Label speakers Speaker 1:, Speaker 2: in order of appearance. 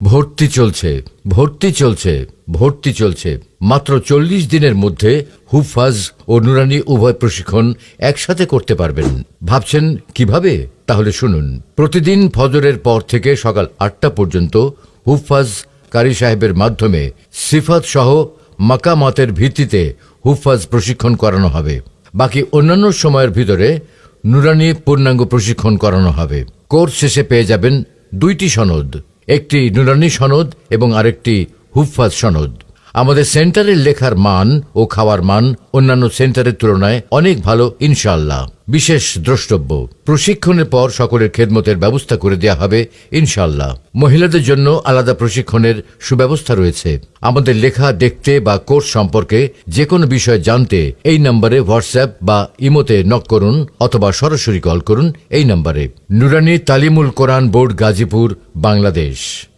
Speaker 1: ভর্তি চলছে ভর্তি চলছে ভর্তি চলছে। মাত্র চল্লিশ দিনের মধ্যে হুফাজ ও নুরানি উভয় প্রশিক্ষণ একসাথে করতে পারবেন। ভাবছেন কীভাবে? তাহলে শুনুন। প্রতিদিন ফজরের পর থেকে সকাল আটটা পর্যন্ত হুফাজ কারি সাহেবের মাধ্যমে সিফাত সহ মাকামাতের ভিত্তিতে হুফাজ প্রশিক্ষণ করানো হবে। বাকি অন্যান্য সময়ের ভিতরে নুরানি পূর্ণাঙ্গ প্রশিক্ষণ করানো হবে। কোর্স শেষে পেয়ে যাবেন দুইটি সনদ। একটি নুরানি সনদ এবং আরেকটি হুফাজ সনদ। আমাদের সেন্টারের লেখার মান ও খাওয়ার মান অন্যান্য সেন্টারের তুলনায় অনেক ভালো ইনশাল্লাহ বিশেষ দ্রষ্টব্য, প্রশিক্ষণের পর সকলের খেদমতের ব্যবস্থা করে দেওয়া হবে ইনশাল্লাহ মহিলাদের জন্য আলাদা প্রশিক্ষণের সুব্যবস্থা রয়েছে। আমাদের লেখা, দেখতে বা কোর্স সম্পর্কে যে কোনো বিষয় জানতে এই নম্বরে হোয়াটসঅ্যাপ বা ইমোতে নক করুন অথবা সরাসরি কল করুন এই নম্বরে। নুরানি তালিমুল কোরআন বোর্ড গাজীপুর, বাংলাদেশ।